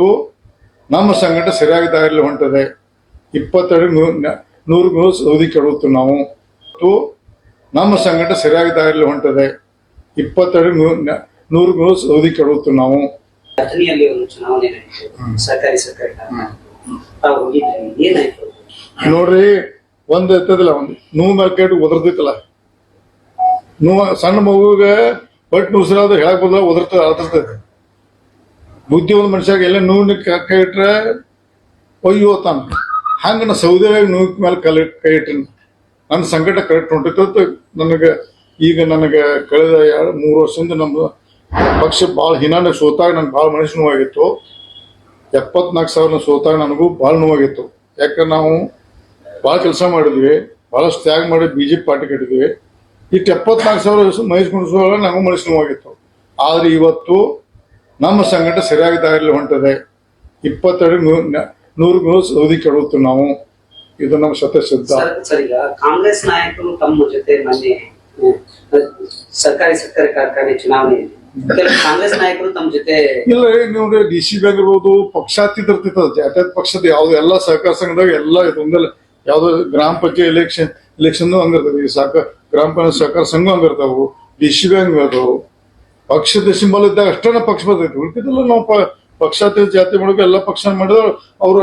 ಇವತ್ತು ನಮ್ಮ ಸಂಘಟ ಸರಿಯಾಗಿ ದಾರಿಯಲ್ಲಿ ಹೊಂಟಿದೆ ಇಪ್ಪತ್ತೆರಡು ನೂರು ನೂರು ಸೌದಿ ಕೆಡುತ್ತು ನಾವು. ಇವತ್ತು ನಮ್ಮ ಸಂಘಟ ಸರಿಯಾಗಿ ದಾರಿಯಲ್ಲಿ ಹೊಂಟಿದೆ ಇಪ್ಪತ್ತೆರಡು ನೂರು ನೂರು ಸೌದಿ ಕೆಡುತ್ತು ನಾವು. ಅಥಣಿಯಲ್ಲಿ ಒಂದು ಚುನಾವಣೆ ನಡೀತು. ಸರ್ಕಾರಿ ಸರ್ಕಾರಿ ತಾವು ಹೋಗಿದ್ರಿ ಏನಾಯ್ತು? ನೋಡ್ರಿ ಒಂದ್ ಎತ್ತದಿಲ್ಲ ಒಂದು ನೂ ಮಾರ್ಕೆಟ್ ಒದರ್ದಿತ್ತಲ್ಲ. ನೂ ಸಣ್ಣ ಮಗುಗೆ ಬಟ್ ನುಸಿರಾದ ಹೇಳಕ್ ಬಂದ್ರೆ ಒದರ್ತದೆ ಅಳ್ತಿರ್ತದೆ ಬುದ್ಧಿ ಒಂದು ಮನುಷ್ಯಾಗ ಎಲ್ಲ ನೋವಿನ ಕೈ ಇಟ್ರೆ ಒಯ್ಯೋ ತಾನ ಹಂಗ ನಾ ಸೌದೆಯಾಗಿ ನೂಕ್ ಮೇಲೆ ಕಲೆ ಕೈ ಇಟ್ಟಿನ ನನ್ನ ಸಂಕಟ ಕರೆಕ್ಟ್ ಹೊಂಟಿತ್ತು ನನಗೆ ಈಗ ನನಗೆ ಕಳೆದ ಎರಡು ಮೂರು ವರ್ಷದಿಂದ ನಮ್ಮ ಪಕ್ಷ ಭಾಳ ಹಿನಾನೆ ಸೋತಾಗ ನನ್ಗೆ ಭಾಳ ಮನಸ್ಸು ನೋವಾಗಿತ್ತು. ಎಪ್ಪತ್ನಾಲ್ಕು ಸಾವಿರ ಸೋತಾಗ ನನಗೂ ಭಾಳ ನೋವಾಗಿತ್ತು. ಯಾಕಂದ್ರೆ ನಾವು ಭಾಳ ಕೆಲಸ ಮಾಡಿದ್ವಿ, ಭಾಳಷ್ಟು ತ್ಯಾಗ ಮಾಡಿ ಬಿ ಜೆ ಪಿ ಪಾರ್ಟಿ ಕಟ್ಟಿದ್ವಿ. ಇಟ್ಟು ಎಪ್ಪತ್ನಾಲ್ಕು ಸಾವಿರ ಮಹೇಶ್ ಕುಣಿಸುವಾಗ ನನಗೂ ಮನಸ್ಸು ನೋವಾಗಿತ್ತು. ಆದರೆ ಇವತ್ತು ನಮ್ಮ ಸಂಘಟ ಸರಿಯಾಗಿ ದಾರಿಯಲ್ಲಿ ಹೊಂಟದೆ ಇಪ್ಪತ್ತೆರಡು ನೂರು ನೂರು ಸೌದಿ ಕೇಳುತ್ತೆ ನಾವು. ಇದು ನಮ್ಮ ಸರ್ ಸರ್ ಈಗ ಕಾಂಗ್ರೆಸ್ ನಾಯಕರು ತಮ್ಮ ಜೊತೆ ಮೊನ್ನೆ ಸರ್ಕಾರಿ ಸಕ್ಕರೆ ಕಾರ್ಖಾನೆ ಚುನಾವಣೆ ಕಾಂಗ್ರೆಸ್ ನಾಯಕರು ತಮ್ಮ ಜೊತೆ ಇಲ್ಲ ನೀವು ಡಿ ಸಿ ಬ್ಯಾಂಕ್ ಇರ್ಬೋದು ಪಕ್ಷಾತೀತ ಇರ್ತೈತೆ ಜಾತ್ಯತ ಪಕ್ಷದ ಯಾವ್ದು ಎಲ್ಲ ಸಹಕಾರ ಸಂಘದಾಗ ಎಲ್ಲ ಇದೊಂದಲ್ಲ ಯಾವ್ದು ಗ್ರಾಮ ಪಂಚಾಯತ್ ಎಲೆಕ್ಷನ್ ಎಲೆಕ್ಷನ್ ಹಂಗಿರ್ತದೆ ಈ ಸಹಕಾರ ಗ್ರಾಮ ಪಂಚಾಯತ್ ಸಹಕಾರ ಸಂಘ ಹಂಗಿರ್ತಾವು ಡಿ ಸಿ ಬ್ಯಾಂಕ್ ಅದಾವು ಪಕ್ಷದ ಸಿಂಬಲ್ ಇದ್ದಾಗ ಅಷ್ಟೇ ನಾವು ಪಕ್ಷ ಬರ್ತೈತಿ ಉಳ್ಕಿದ್ದಲ್ಲ ನಾವು ಪಕ್ಷಾತೀತ ಜಾತಿ ಮಾಡಬೇಕು ಎಲ್ಲ ಪಕ್ಷ ಮಾಡಿದ್ರು ಅವ್ರ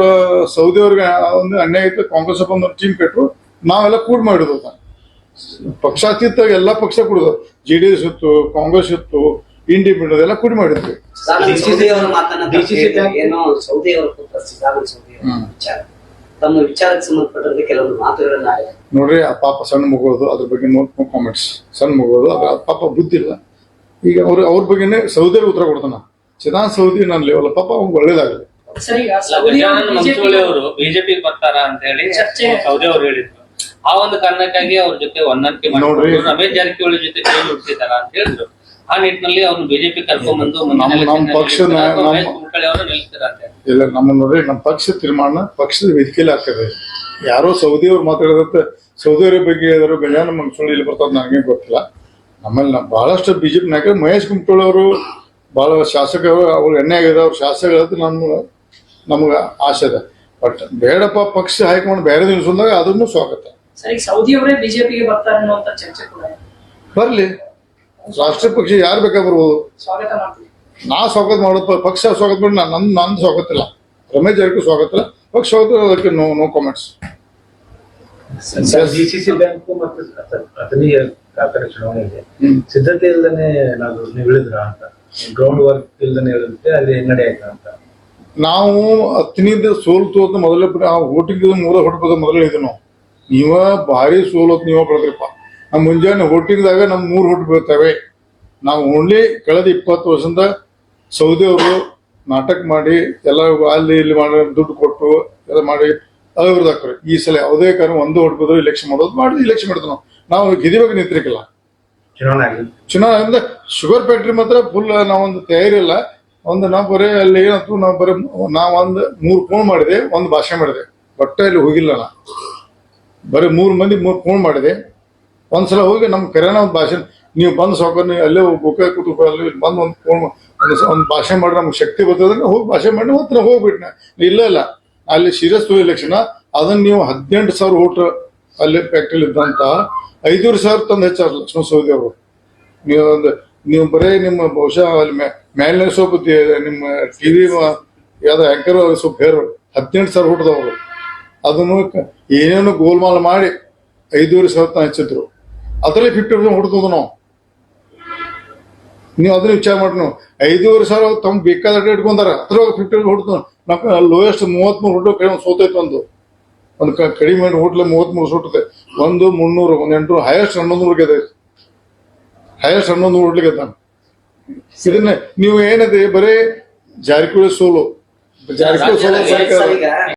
ಸೌದಿ ಅವ್ರಿಗೆ ಒಂದು ಅನ್ಯಾಯ ಇತ್ತು ಕಾಂಗ್ರೆಸ್ ಒಂದು ಟೀಮ್ ಕಟ್ಟರು ನಾವೆಲ್ಲ ಕೂಡ್ ಮಾಡಿದ್ವು. ಪಕ್ಷಾತೀತ ಎಲ್ಲ ಪಕ್ಷ ಕುಡಿದ್ರು ಜೆ ಡಿ ಎಸ್ ಇತ್ತು ಕಾಂಗ್ರೆಸ್ ಇತ್ತು ಇಂಡಿಪೆಂಡೆಂಟ್ ಎಲ್ಲ ಕೂಡಿ ಮಾಡಿದ್ವಿ. ತಮ್ಮ ವಿಚಾರಕ್ಕೆ ಸಂಬಂಧಪಟ್ಟಂತೆ ಕೆಲವೊಂದು ಮಾತುಗಳನ್ನ ಆಡಿದ್ರು. ನೋಡ್ರಿ ಆ ಪಾಪ ಸಣ್ಣ ಮುಗೋದು ಅದ್ರ ಬಗ್ಗೆ ನೋಡ್ಕೊಂಡು ಕಾಮೆಂಟ್ಸ್ ಸಣ್ಣ ಮುಗೋದು ಪಾಪ ಬುದ್ಧಿ ಇಲ್ಲ. ಈಗ ಅವ್ರ ಅವ್ರ ಬಗ್ಗೆನೇ ಸೌದಿ ಉತ್ತರ ಕೊಡ್ತಾನ. ಚಿದಾನ್ ಸೌದಿ ನಾನು ಲೇವಲ್ಲ ಪಾಪ ಅವ್ನ್ ಒಳ್ಳೇದಾಗಲಿ. ಅವರು ಬಿಜೆಪಿ ಬರ್ತಾರ ಅಂತ ಹೇಳಿ ಚರ್ಚೆ. ಸೌದಿ ಅವರು ಹೇಳಿದ್ರು. ಆ ಒಂದು ಕಾರಣಕ್ಕಾಗಿ ಅವ್ರ ಜೊತೆ ಹೊಂದಾಣಿಕೆ ನೋಡ್ರಿ. ಮಾಡಿಕೊಂಡು ರಮೇಶ್ ಜಾರಕಿಹೊಳಿ ಜೊತೆ ಕೈ ಹುಟ್ಟಿದಾರ ಅಂತ ಹೇಳಿದ್ರು. ಆ ನಿಟ್ಟಿನಲ್ಲಿ ಅವ್ನು ಬಿಜೆಪಿ ಕರ್ಕೊಂಡ್ ಬಂದು. ಇಲ್ಲ ನಮ್ಮ ನೋಡ್ರಿ ನಮ್ಮ ಪಕ್ಷ ತೀರ್ಮಾನ ಪಕ್ಷದ ವೇದಿಕೆಯಲ್ಲಿ ಆಗ್ತದೆ. ಯಾರೋ ಸೌದಿ ಅವ್ರು ಮಾತಾಡೋದಂತ ಸೌದಿ ಅವ್ರ ಬಗ್ಗೆ ಹೇಳಿದ್ರು ಗಜಾನ ಮಂಗಸೂಳಿ ಇಲ್ಲಿ ಬರ್ತದ ನನಗೆ ಗೊತ್ತಿಲ್ಲ. ಆಮೇಲೆ ನಾ ಬಹಳಷ್ಟು ಪಿ ನಾಯಕರು ಮಹೇಶ್ ಕುಮಟೋಳ್ ಅವರು ಭಾಳ ಶಾಸಕರು ಅವ್ರು ಎಣ್ಣೆ ಆಗಿದೆ ಅವ್ರ ಅಂತ ನಮ್ಮ ನಮ್ಗೆ ಆಸೆ ಇದೆ ಬಟ್ ಬೇಡಪ್ಪ ಪಕ್ಷ ಹೈಕಮಾಂಡ್ ಬೇರೆ ದಿವಸದಾಗ ಅದನ್ನು ಸ್ವಾಗತ. ಬರಲಿ. ರಾಷ್ಟ್ರೀಯ ಪಕ್ಷ ಯಾರು ಬೇಕಾ ಬರ್ಬೋದು? ನಾ ಸ್ವಾಗತ ಮಾಡೋದು ಪಕ್ಷ ಸ್ವಾಗತ ಮಾಡಿ ನಾನು ನನ್ನ ಸ್ವಾಗತ ಇಲ್ಲ ರಮೇಶ್ ಜಾರಕಿಹೊಳಿ ಸ್ವಾಗತ ಇಲ್ಲ ಪಕ್ಷ ಸ್ವಾಗತ ಅದಕ್ಕೆ no no comments DCC bank ಮತ್ತು ಅತ- ಅಥಣಿ ಕಾರ್ಖಾನೆ ಚುನಾವಣೆ ಇದೆ. ಸಿದ್ಧತೆ ಇಲ್ದೇನೆ ನಾವು ನೀವು ಇಳಿದ್ರ ಅಂತ? ಗ್ರೌಂಡ್ ವರ್ಕ್ ಇಲ್ದನೆ ಹೇಳಿದ್ರೆ ಅಲ್ಲಿ ಹಿನ್ನಡೆ ಆಯ್ತಾ ಅಂತ? ನಾವು ಹತ್ತನೇದ ಸೋಲ್ತು ಅಂತ ಮೊದಲೇ ಓಟಿಂಗ್ ಮೂರ ಹೊಡ್ಬೋದು ಮೊದಲೇ ಹೇಳಿದ್ವಿ ನಾವು. ನೀವ ಭಾರಿ ಸೋಲತ್ ನೀವ ಬೆಳೆದ್ರಪ್ಪ ನಮ್ಮ ಮುಂಜಾನೆ ಹೋಟಿಂಗ್ದಾಗ ನಮ್ಮ ಮೂರು ಹೊಟ್ಟು ಬೀಳ್ತವೆ. ನಾವು ಓನ್ಲಿ ಕಳೆದ ಇಪ್ಪತ್ತು ವರ್ಷದಿಂದ ಸೌದಿ ಅವರು ನಾಟಕ ಮಾಡಿ ಎಲ್ಲ ಅಲ್ಲಿ ಇಲ್ಲಿ ಮಾಡಿ ದುಡ್ಡು ಕೊಟ್ಟು ಎಲ್ಲ ಮಾಡಿ ಅವ್ರದ್ದು ಈ ಸಲ ಯಾವುದೇ ಕಾರಣ ಒಂದು ಹೊಟ್ಟು ಬಿದ್ರು ಇಲೆಕ್ಷನ್ ಮಾಡೋದು ಮಾಡಿದ್ವಿ ಇಲೆಕ್ಷನ್ ಮಾಡಿದ್ವಿ ನಾವು. ನಾವು ಗಿದಿವಾಗ ನಿಂತಿರಕಿಲ್ಲ ಚುನಾವಣೆ ಅಂದ್ರೆ ಶುಗರ್ ಫ್ಯಾಕ್ಟ್ರಿ ಮಾತ್ರ ಫುಲ್ ನಾವೊಂದು ತಯಾರಿ ಇಲ್ಲ. ಒಂದು ನಾವು ಬರೀ ಅಲ್ಲಿ ಏನಂತ ನಾವು ಬರೀ ನಾವೊಂದು ಮೂರು ಫೋನ್ ಮಾಡಿದೆ ಒಂದು ಭಾಷೆ ಮಾಡಿದೆ. ಬಟ್ಟೆ ಅಲ್ಲಿ ಹೋಗಿಲ್ಲ ನಾ. ಬರೀ ಮೂರು ಮಂದಿ ಮೂರು ಫೋನ್ ಮಾಡಿದೆ. ಒಂದ್ಸಲ ಹೋಗಿ ನಮ್ಮ ಕರೆನ ಒಂದು ಭಾಷೆ ನೀವು ಬಂದು ಸಾಕು ನೀವು ಅಲ್ಲೇ ಬುಕ್ಕ ಕುಟುಂಬ ಅಲ್ಲಿ ಬಂದು ಒಂದು ಫೋನ್ ಒಂದು ಭಾಷೆ ಮಾಡಿ ನಮ್ಗೆ ಶಕ್ತಿ ಬರ್ತದೆ ಹೋಗಿ ಭಾಷೆ ಮಾಡಿ ಮತ್ತೆ ಹೋಗ್ಬಿಟ್ನೆ. ಇಲ್ಲ ಇಲ್ಲ. ಅಲ್ಲಿ ಸೀರಿಯಸ್ ಎಲೆಕ್ಷನ್ ಅದನ್ನ ನೀವು ಹದಿನೆಂಟು ಸಾವಿರ ಓಟ್ ಅಲ್ಲಿ ಫ್ಯಾಕ್ಟ್ರಿಲಿ ಇದ್ದಂತ ಐದೂರು ಸಾವಿರ ತಂದು ಹೆಚ್ಚಾರ ಲಕ್ಷ್ಮಣ ಸೌದಿ ಅವರು. ನೀವು ಒಂದು, ನೀವು ಬರೀ ನಿಮ್ಮ ಬಹುಶಃ ಅಲ್ಲಿ ಮ್ಯಾಲಿನ ಸ್ವಲ್ಪ ನಿಮ್ಮ ಟಿವಿ ಯಾವ್ದು ಆಂಕರ್ ಸ್ವಲ್ಪ ಬೇರೆ ಹದಿನೆಂಟು ಸಾವಿರ ಹುಟ್ಟಿದವರು ಅದನ್ನು ಏನೇನು ಗೋಲ್ಮಾಲ್ ಮಾಡಿ ಐದೂವರೆ ಸಾವಿರ ತನಕ ಹೆಚ್ಚಿದ್ರು. ಅದರಲ್ಲಿ ಫಿಫ್ಟಿ ಪರ್ಸೆಂಟ್ ಹುಡ್ತದ ನಾವು. ನೀವು ಅದನ್ನ ವಿಚಾರ ಮಾಡಿ ನಾವು. ಐದೂವರೆ ಸಾವಿರ ತಮ್ಗೆ ಬೇಕಾದ ಇಟ್ಕೊಂಡಾರ ಅದ್ರೊಳಗೆ ಫಿಫ್ಟಿ ಹುಡ್ತು ನಾವು ಲೋಯೆಸ್ಟ್ ಮೂವತ್ಮೂರು ಹುಟ್ಟು ಕಡಿಮೆ ಸೋತೈತೆ ಒಂದು. ಒಂದು ಕಡಿಮೆ ಹೋಟ್ಲ ಮೂವತ್ಮೂರು ಸುಟ್ಟದೆ ಒಂದು ಮುನ್ನೂರು ಒಂದು ಎಂಟು ಹೈಯೆಸ್ಟ್ ಹನ್ನೊಂದು ನೂರು ಗೆದ್ದೈತೆ ಹೈಯೆಸ್ಟ್ ಹನ್ನೊಂದು ಹುಡ್ಲಿಕ್ಕೆ ಗೆದ್ದ ಇದನ್ನ ನೀವು ಏನಿದೆ ಬರೀ ಜಾರಕಿಹೊಳಿ ಸೋಲು. ಜಾರಕಿಹೊಳಿ ಸೋಲು